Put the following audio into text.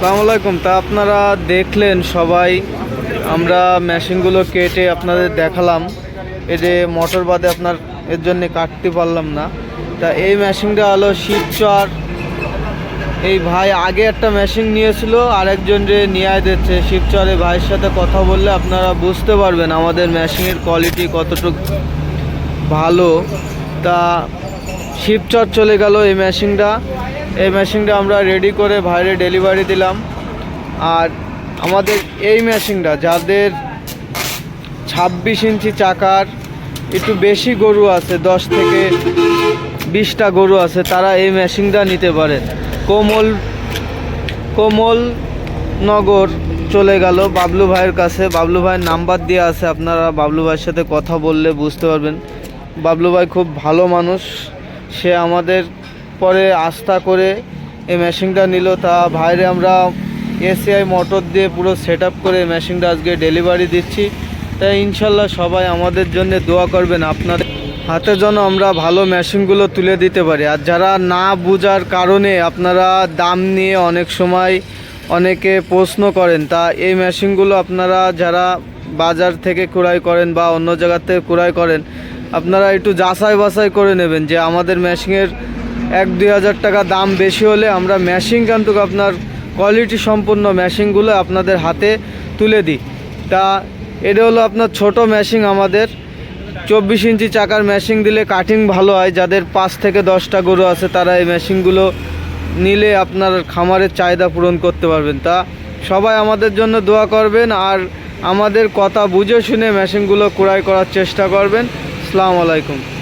আসসালামু তা আপনারা দেখলেন সবাই, আমরা মেশিনগুলো কেটে আপনাদের দেখালাম। এই যে মোটর বাদে আপনার এর জন্য কাটতে পারলাম না। তা এই মেশিনটা হলো শিবচর এই ভাই আগে একটা মেশিন নিয়েছিল, আরেকজন যে নিয়ে দিচ্ছে শিবচর এই ভাইয়ের সাথে কথা বললে আপনারা বুঝতে পারবেন আমাদের মেশিনের কোয়ালিটি কতটুকু ভালো। তা শিবচর চলে গেল এই মেশিনটা। এই মেশিনটা আমরা রেডি করে বাইরে ডেলিভারি দিলাম। আর আমাদের এই মেশিনটা যাদের ছাব্বিশ ইঞ্চি চাকার একটু বেশি গরু আছে, দশ থেকে বিশটা গরু আছে, তারা এই মেশিনটা নিতে পারে কোমল কোমল নগর চলে গেল বাবলু ভাইয়ের কাছে। বাবলু ভাইয়ের নাম্বার দিয়ে আছে, আপনারা বাবলু ভাইয়ের সাথে কথা বললে বুঝতে পারবেন। বাবলু ভাই খুব ভালো মানুষ, সে আমাদের পরে আস্থা করে এই মেশিনটা নিল। তা ভাইরে আমরা এসিআই মোটর দিয়ে পুরো সেট করে মেশিনটা আজকে ডেলিভারি দিচ্ছি। তাই ইনশাল্লাহ সবাই আমাদের জন্য দোয়া করবেন আপনাদের হাতে যেন আমরা ভালো মেশিনগুলো তুলে দিতে পারি। আর যারা না বোঝার কারণে আপনারা দাম নিয়ে অনেক সময় অনেকে প্রশ্ন করেন, তা এই মেশিনগুলো আপনারা যারা বাজার থেকে ক্রয় করেন বা অন্য জায়গা থেকে ক্রয় করেন, আপনারা একটু যাচাই বাছাই করে নেবেন যে আমাদের মেশিনের এক দুই হাজার টাকা দাম বেশি হলে আমরা মেশিন কিন্তু আপনার কোয়ালিটি সম্পন্ন মেশিনগুলো আপনাদের হাতে তুলে দিই। তা এটা হলো আপনার ছোট মেশিন আমাদের। চব্বিশ ইঞ্চি চাকার মেশিন দিলে কাটিং ভালো হয়। যাদের পাঁচ থেকে দশটা গরু আছে, তারা এই মেশিনগুলো নিলে আপনার খামারের চাহিদা পূরণ করতে পারবেন। তা সবাই আমাদের জন্য দোয়া করবেন আর আমাদের কথা বুঝে শুনে মেশিনগুলো ক্রয় করার চেষ্টা করবেন। আসসালামু আলাইকুম।